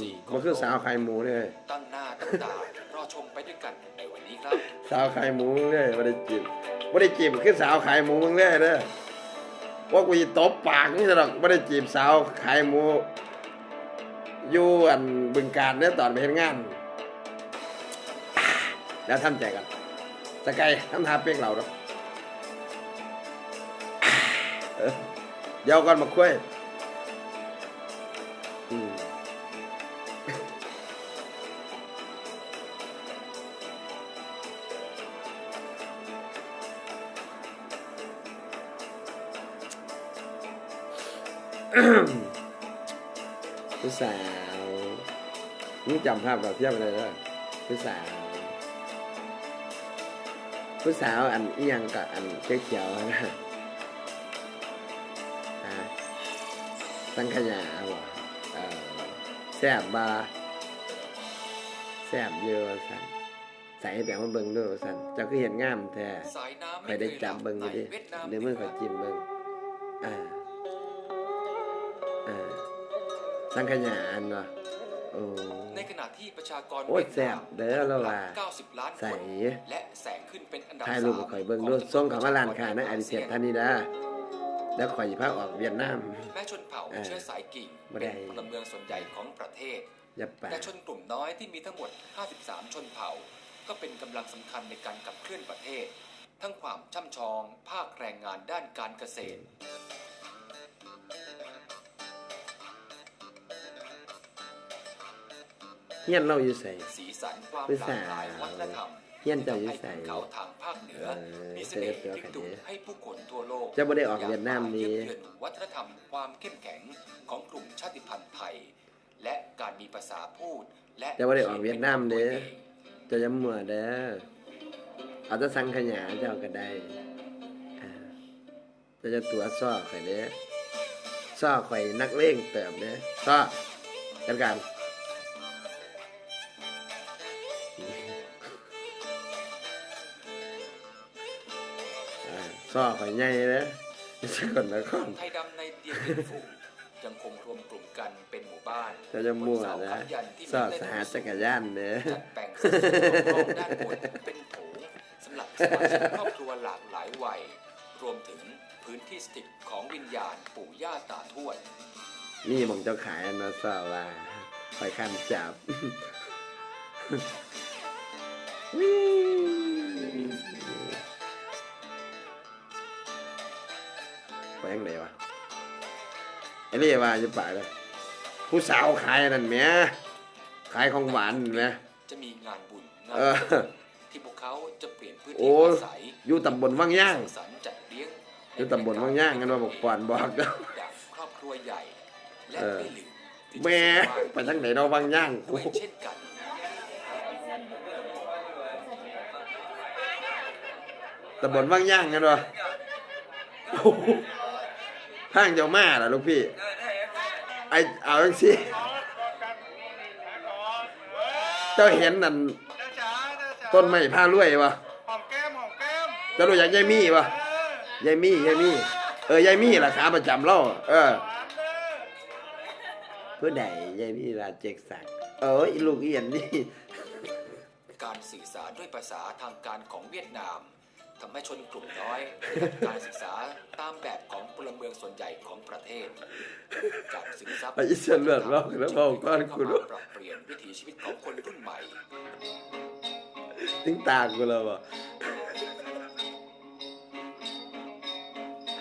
สี่ขมัอนงคือโลสาวกไข่หมูเลยตั้งหน้าตั้งตารอชมไปด้วยกันในวันนี้ครับ สาวไข่หมูเลยไม่ได้จีบไม่ได้จีบคือสาวไข่หมูมึงเลยเด้อว่ากูจะตบปากนี่หรอกไม่ได้จีบสาวไข่หมูอยู่อันบึงการเนี่ยตอนไปเห็นงานอ่าแล้วทำใจกันสกายทำทาเป๊กเราเนาะอ่าเออเดี๋ยวก่อนมาคุย ผู้สาวมึงจำภาพเราเทียบอะไรได้ผู้สาวผู้สาวอันเอียงกับอันเขียวๆนะฮะสังขยาบ่เออแซ่บบาแซ่บเยอะสันใส่ให้แปลงมาเบิ่งด้วยว่าสันเจ้าคือเห็นงามแท้สายน้ำไปได้จับเบิ่งในอยู่ดิเวียดนามเดี๋ยวมือขอยจิ้มเบิ่งอ่า อ่าสังขยาอันวะโอ้ ในขณะที่ประชากรโอ้ยเวียดนามแซ่บเด้อแล้วว่า90 ล้านคใส่ นและแสงขึ้นเป็นอันดับถ่ายรูปสามข่อยเบิ่งขด้วยจำวส่งเขามาร้านค้าปในระชกอารริเซียท่านนี้นะแล้วข่อยสิพาออกเวียดนาม แม้ชนเผ่าเออเชื้อสายกิ่งบ่ได้ เป็นพลเมืองส่วนใหญ่ของประเทศ อย่าไปแต่ชนกลุ่มน้อยที่มีทั้งหมด 53 ชนเผ่า ก็เป็นกำลังสำคัญในการขับเคลื่อนประเทศ ทั้งความช่ำชอง ภาคแรงงานด้านการเกษตร เฮียนเราอยู่ใส่สีสันความผู้หลาสากวหลายวัฒนธรรมเฮียนเจ้าอยู่ให้ใส่ภูเขาทางภาคเหนือเออมีเสน่ห์เจอดึงเจอดูดกันให้ผู้คนทั่วโลกเจ้าบ่ได้ออกเวียดนามอนี่เยี่ยมเยือนวัฒนธรรมความเข้มแข็งของกลุ่มชาติพันธุ์ไทย และการมีภาษาพูด และเจ้าบ่ได้ออกเวียดนามเด้ขียนป็นของตัวเองเจะย้ำมัวเด้อเอาแต่สังขยาเจ้าก็ได้อ่าเจะจะตัวซ้อข่อยเด้อซ้อข่อยนักเลงเติบเด้อซ้อกันกันอ่ ซ้อข่อยใหญ่เด้อสกลนครไทยดำในเดียนเดียนฝูงยังคงรวมกลุ่มกันเป็นหมู่บ้านเจะจะมั่วบนเสานะค้ำยันที่ซ้อมีสเลขหจักรยานเด้อจัดแบ่งสัดส่วนรอบด้านบนเป็นโถงสำหรับสมาชิกครอบครัวหลากหลายวัย รวมถึงพื้นที่สถิตของวิญญาณปู่ย่าตาทวดนี่หมองเจ้าขายอันนะซ้อว่าข่อยคันจับไปยังไงวะไอ้เรียว่าจะไปเลยผู้สาวขายอันนั่นแหมขายของหวานเห็นไหม จะมีงานบุญงานเออที่พวกเขาจะเปลี่ยนพื้นโอ้ที่อาศัยอยู่ตำบลวังย่าง สรรค์จัดเลี้ยงอยู่ตำบลวังย่างกันว่าบอกปอนบอกเด้ออย่างครอบครัวใหญ่ และเออ ไม่ลืมที่จะแหม่สร้างไปทางไหนเราะวังย่างด้วยเช่นกัน ตำบลวังย่างกันวะ โอ้โหห้างเจ้ามาล่ะลูกพี่ ไอเอาจังสิเจ้าเห็นนั่นจ้าจ๋าจ้าจ๋าต้นไม้ผ้ารวยวะหอมแก้มหอมแก้มเจ้ารู้จักยายมี่วะเออยายมี่ยายมี่เออยายมี่ล่ะขาประจำเราเออหวานเด้อผู้ใดยายมี่ลาเจกสักเอ้ยลูกเอียนนี่การสื่อสารด้วยภาษาทางการของเวียดนาม ทำให้ชนกลุ่มน้อยได้รับการศึกษาตามแบบของพลเมืองส่วนใหญ่ของประเทศการซึมซับไอ้เสียเลือดร้องแล้วเบาก้อนกูเข้าด้วมายปรับเปลี่ยนวิถีชีวิตของคนรุ่นใหม่ถึงตากูแล้ววะ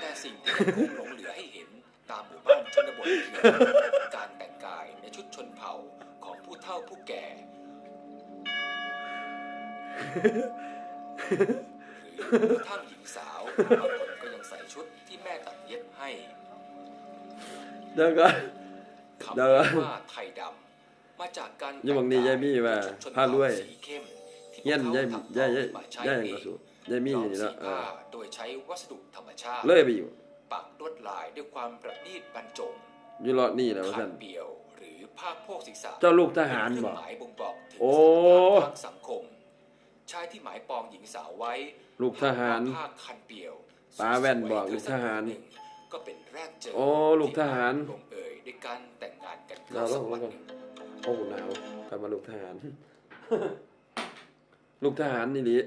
แต่สิ่งที่ยังคงหลงเหลือให้เห็นตามหมู่บ้านชนบทคือการแต่งกายในชุดชนเผ่าของผู้เฒ่าผู้แก่หรือ กระทั่งหญิงสาวบางคนก็ยังใส่ชุดที่แม่ตัดเย็บให้เดี๋ยวก็คำเดี๋ยวว่าไทยดำมาจากการอย่าบอกนี่ยายมี่ว่าแต่งกยผ้ารวยสีเข้มที่เฮียนพวกยายเขาทำยายยายมาใช้ยายเอก็งสูยายมี่ย้อมนี่สีเนาะเอผ้าอโดยใช้วัสดุธรรมชาติเลยไปอยู่ ปักลวดลายด้วยความประณีตบรรจงอยู่รอดนี่แหละว่าขัท่านนเปียวหรือผ้าโพกศีรษะเจ้าลูกทหารเป็นเคบรื่ออกงหมายบ่งบอกถึงโอ้สถานะทางสังคม ชายที่หมายปองหญิงสาวไว้ ลูกทหารผ้าคันเปียวป๋าแว่นบอกลูกทหารหนึ่งก็เป็นแรกเจอโอ้ลูกทหารลงเอยด้วยการแต่งงานกันเราเข้าต้สัองกวันรู้หนึ่งโอ้หนาวกลับมาลูกทหาร ลูกทหารนี่ดิ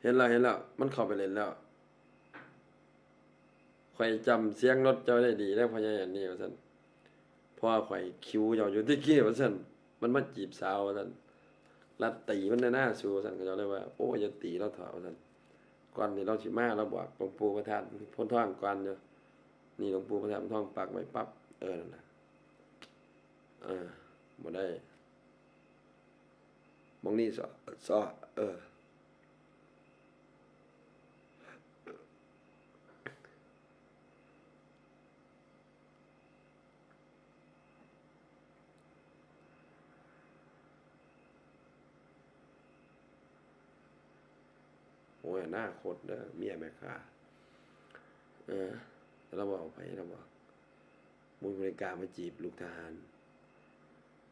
เห็นแล้วเห็นแล้วมันเข้าไปเล่นแล้วข่อยจำเสียงรถเจ้าได้ดีแล้วพญาอันนี้ว่าซั่นเพราะว่าข่อยคิวเจ้าอยู่ที่กี้ว่าซั่นมันมาจีบสาวว่าซั่น ลัดตีมันในหน้าสูสันก็จะเรียกว่าโอ้ยตีเราถอดสันก่อนนี่เราชิมาเราบอกหลวงปู่ประทานพ้นท่องก่อนเนาะนี่หลวงปู่ประทานท่องปักไว้ปั๊บเออนั่นนะอ่าบ่ได้มองนี่ซอซอเออ โอ้ยหน้าโคตรเด้อเมียแม่ค้าเออเราบอกไปเราบอกมุยบริการมาจีบลูกทหาร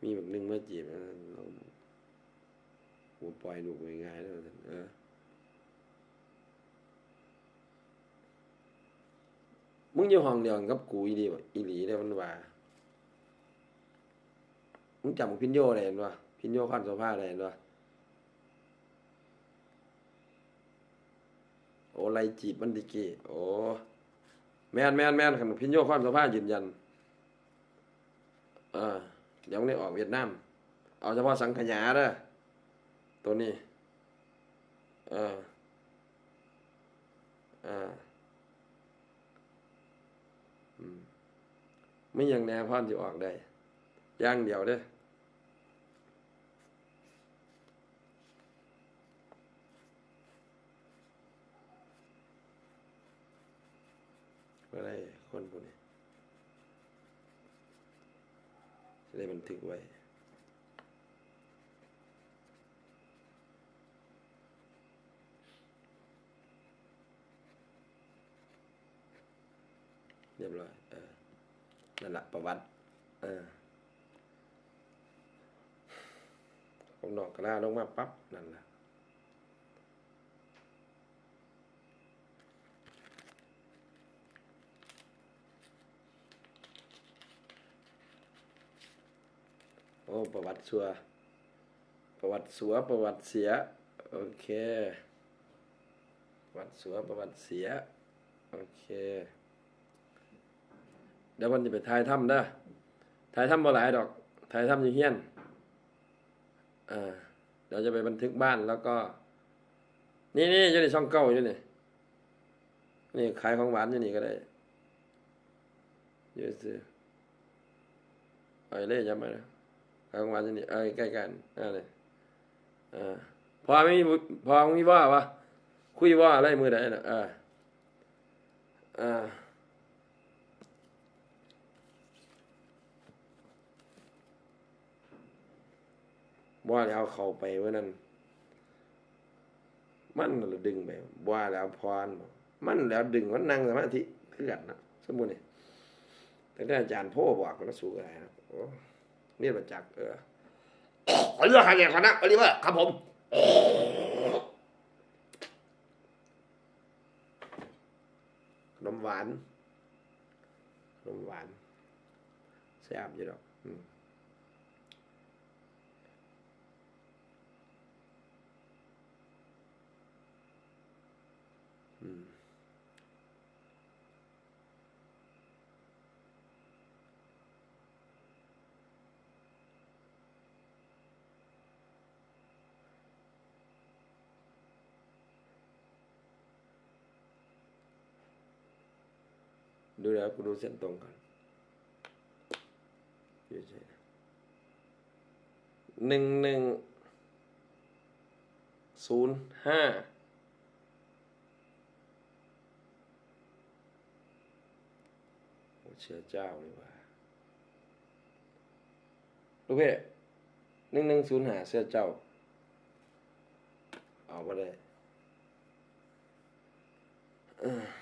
มีแบบนึงมาจีบเออเราหัวปล่อยลูกง่ายๆแล้วเออมึงอยู่ห้องเดียวกับกูอีดีบ่อีหลีได้อมันว่ามึงจำพินโยได้เห็นป่ะพินโยข้อนโซฟาได้เห็นป่ะ โอ้ ไลจีบมันดิกีโอ้แมนแมนแมนขันพินโยความสภาพยืนยันอ่าเดี๋ยวนี้ออกเวียดนาม เอาเฉพาะสังขยาเด้อตัวนี้อ่าอ่าอืมไม่อยังแน่พ่อนที่ออกได้ย่างเดียวเด้อ ก็ได้คนพวกนี้จะได้บันทึกไว้เรียบร้อยเออนั่นแหละประวัติเออผมดอกกระลาลงมาปั๊บนั่นแหละ ประวัติสัว ประวัติสัว ประวัติเสีย โอเค ประวัติสัว ประวัติเสีย โอเค เดี๋ยววันจะไปถ่ายถ้ำเด้อถ่ายถ้ำบ่หลายดอกถ่ายถ้ำอยู่เฮียนอ่าเดี๋ยวจะไปบันทึกบ้านแล้วก็ นี่นี่อยู่ในช่องเก้าอยู่นี่ นี่ขายของหวานอยู่นี่ก็ได้อยืดซื้อไปเลยจำไว้นะ กลางวันนี่ใกล้กันนั่นเลยอ่าพอไม่มีพอไมีว่าวะคุยว่าอะไรมือไหนนะอ่าอ่าว่าแล้วเข้าไปเมื่อนั้น มันแล้วดึงไปว่าแล้วพรมันแล้วดึงมันนั่งสมาธิเพื่อนนะสมมุตินี่แต่ได้อาจารย์พ่อบอกก็สู้อะไรนะ นี่มาจากเออขอเลือกใครเนี่ยคณะโอลิเวอร์ครับผมขนมหวานขนมหวานแซ่บอยู่ดอกอืมอืม ดูแล้วกูดูเส้นตรงก่อนอยู่เฉยหนึ่งหนึ่งศูนย์ห้าเชื่อเจ้าเลยว่าลูกเพ่หนึ่งหนึ่งศูนย์ห้าเสื้อเจ้า เอาก็ได้เออเดี๋ย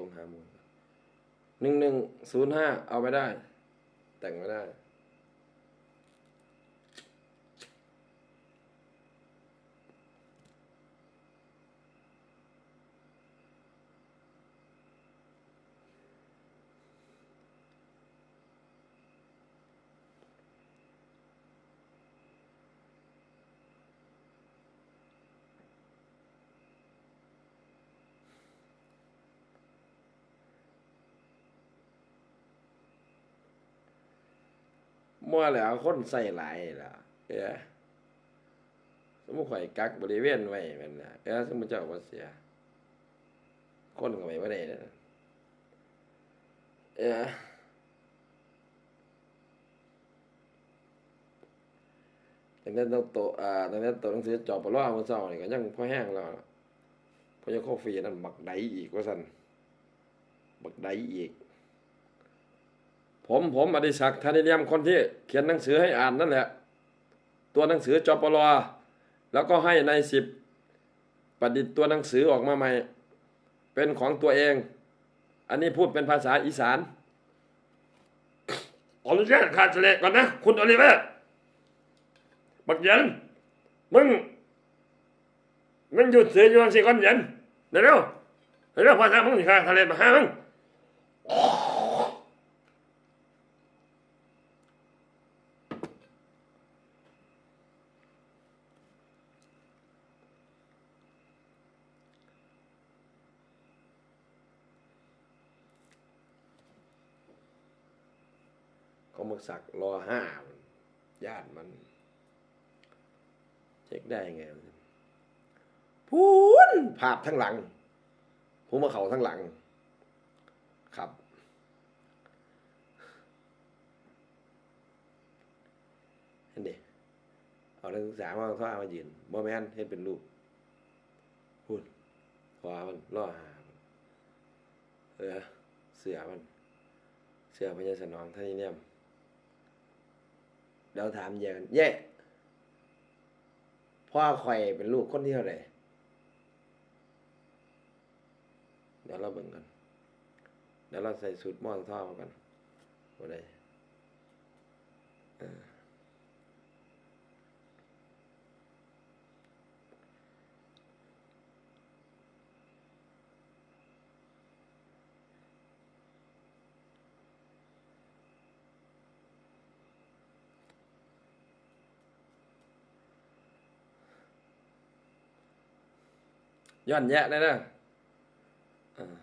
วกันส่งหามูลหนึ่งหนึ่งศูนย์ห้าเอาไปได้ แต่งไม่ได้ มั่วแล้วคนใส่หลายล่ะเอ้อสมมุติข่อยกักบริเวณไว้ม่นนะเอ้อสมมุติเจ้าบ่เสีย คนก็ไปบ่ได้นะเอ้อตั้งแต่ต้องโตอ่าตั้งแต่โตหนังสือจอบปลอมื้อเช้านี่ก็ยังพอแห้งแล้วพอจะคอฟรีนั่นบักใดอีกว่าซั่นบักใดอีก ผมผมอดิศักดิ์ธนิเนียมคนที่เขียนหนังสือให้อ่านนั่นแหละ ตัวหนังสือจปลแล้วก็ให้ในสิบประดิษฐ์ตัวหนังสือออกมาใหม่ เป็นของตัวเอง อันนี้พูดเป็นภาษาอีสานขออนุญาตขาดเสลก่อนนะ คุณอลิเวอร์บักเย็นมึงมึงหยุดเสียอยู่สิก่อนเย็นเดี๋ยวเร็วเร็วภาษามึงสิขาดเสลมาหามึง ก็มึกสักรอห้าญาติมัน เช็คได้ไงพูนภาพทั้งหลัง ผมมาเขาทั้งหลัง ครับเห็นดิเอานักศึกษามาท่ามายืนบ่แม่นเห็นเป็นรูปพูนขวามันล่อหาเออเสือมัน เสือพญาสนองท่านนี่เนี่ย เดี๋ยวถามแย่กันแย่พ่อข่อยเป็นลูกคนที่เท่าไหร่เดี๋ยวเราเบิ่งกันเดี๋ยวเราใส่สูตรม้อท่อมากันว่าได้เออ ย้อนแยะเลยนะเออ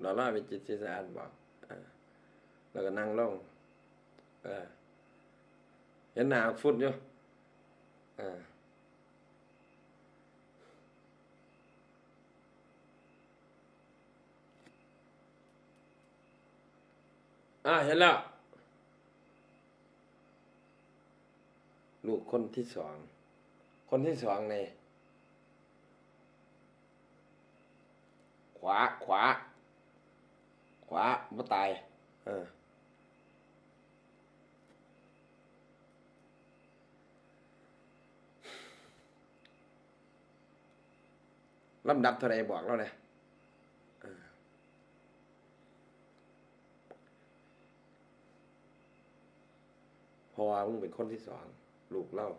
เราล่าไปจิตที่สะอาดบอกเออแล้วก็นั่งลงเห็นหน้าฟุดอยู่อ่าเห็นแล้วลูกคนที่สอง คนที่สองในข วา ขวา ขวาบ่ตายเออลำดับเท่าไรบอกแล้วนะเออเพราะว่ามึงเป็นคนที่สองลูกเล่า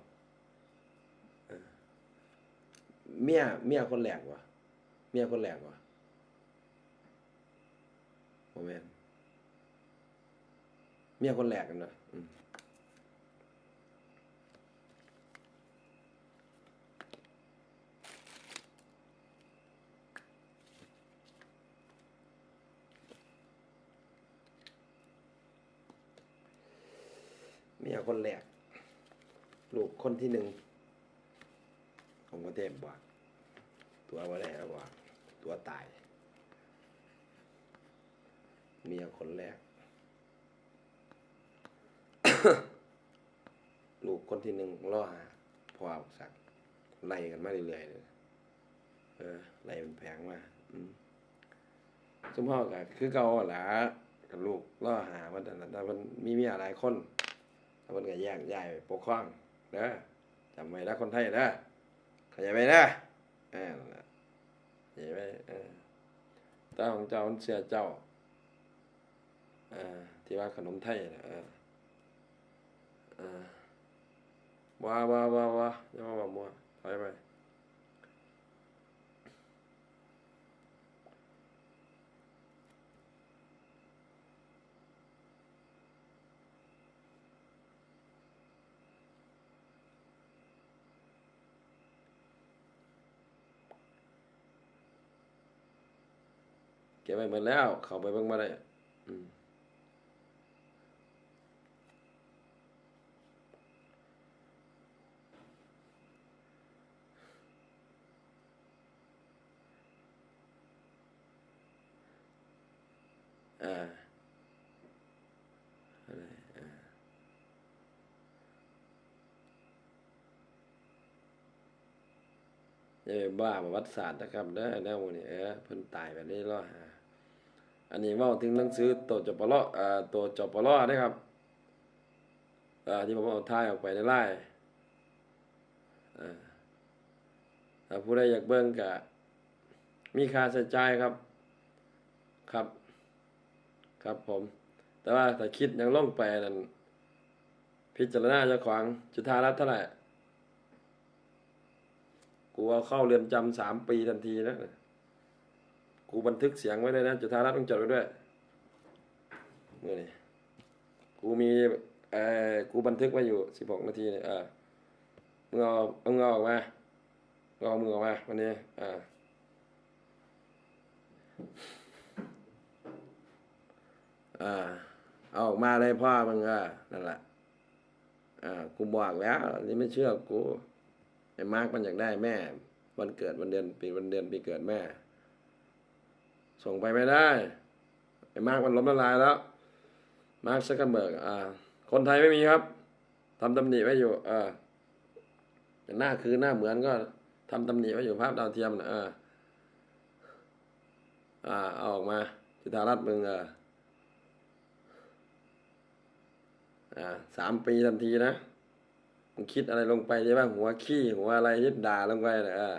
เมียเมียคนแรกวะเมียคนแรกวะ โมเมนเมียคนแรกกันนะอืมเมียคนแรกลูกคนที่หนึ่งของประเทศบอกตัวว่าได้แล้วบอกตัวตาย เมียคนแรก ลูกคนที่หนึ่งล่อหาพ่อเอาสักไล่กันมาเรื่อยๆเลยเออไล่เป็นแผงมาอืมสมพ่อก็คือเก่าหละกับลูกล่อหามันแต่มันมีเมียหลายคนแล้วมันก็แยกย้ายปกครองเด้อจำไว้แล้วคนไทยเด้อเข้าใจไหมเด้อเออนั่นล่ะเข้าใจไหมเออตาของเจ้ามันเสียเจ้า ที่ว่าขนมไทยนะเออเออว้าว้าว้าว้าอย่ามาว่ามัวถอยไปเก็บไปหมดแล้ว เข้าไปเบิ่งมาได้ อืม อย่าไปบ้าประวัติศาสตร์นะครับเด้อแนวนี้เออเพิ่นตายแบบนี้ล้อหาอันนี้เว้าถึงหนังสือตัวจปลเอ่อตัวจปลนะครับอ่อที่ผมเอาถ่ายออกไปในไลน์เอ่ถ้าผู้ใดอยากเบิ่งก็มีค่าใช้จ่ายครับ ครับ ครับผม แต่ว่าถ้าคิดยังลงไปนั่นพิจารณาเจ้าของจุธารัตน์เท่าไหร่ กูเอาเข้าเรือนจำสามปีทันทีนะกูบันทึกเสียงไว้เลยนะจุธารัตน์ต้องจดไว้ด้วยนี่นี่กูมีเอ่อกูบันทึกไว้อยู่สิบหกนาทีเนี่ยเออมึงเอาเอาออกมาเอามือออกมาวันนี้อ่าอ่าเอาออกมาเลยพ่อมึงอะนั่นแหละอ่ากูบอกแล้วนี่ไม่เชื่อกู ไอ้มาร์กมันอยากได้แม่ วันเกิดวันเดือนปีวันเดือนปีเกิดแม่ ส่งไปไม่ได้ ไอ้มาร์กมันล้มละลายแล้ว มาร์กซักเกอร์เบิร์กอ่า คนไทยไม่มีครับทำตำหนิไว้อยู่ เออหน้าคือหน้าเหมือนก็ทำตำหนิไว้อยู่ภาพดาวเทียมนะเอออ่าเอาออกมาจุธารัตน์มึงเอออ่าสามปีทันทีนะ มึงคิดอะไรลงไปใช่ไหมหัวขี้หัวอะไรที่ด่าลงไปนะเออ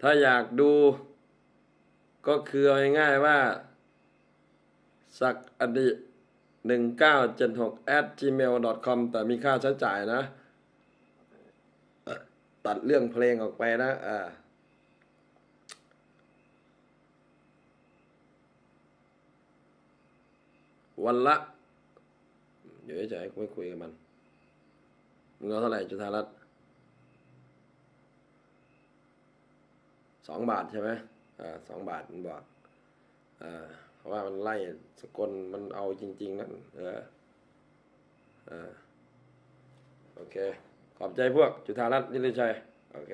ถ้าอยากดู ก็คือเอาง่ายๆว่า สักอดีหนึ่งเก้าเจ็ดหก at gmail com แต่มีค่าใช้จ่ายนะ ตัดเรื่องเพลงออกไปนะอ่าวันละ เดี๋ยวเฉยๆกูไม่คุยกับมัน มึงเอาเท่าไหร่จุธารัตน์สองบาทใช่ไหมอ่าสองบาทมันบอกอ่าเพราะว่ามันไล่สกลมันเอาจริง ๆนั่นเอออ่าโอเค ขอบใจพวกจุธารัตน์นิริชัย โอเค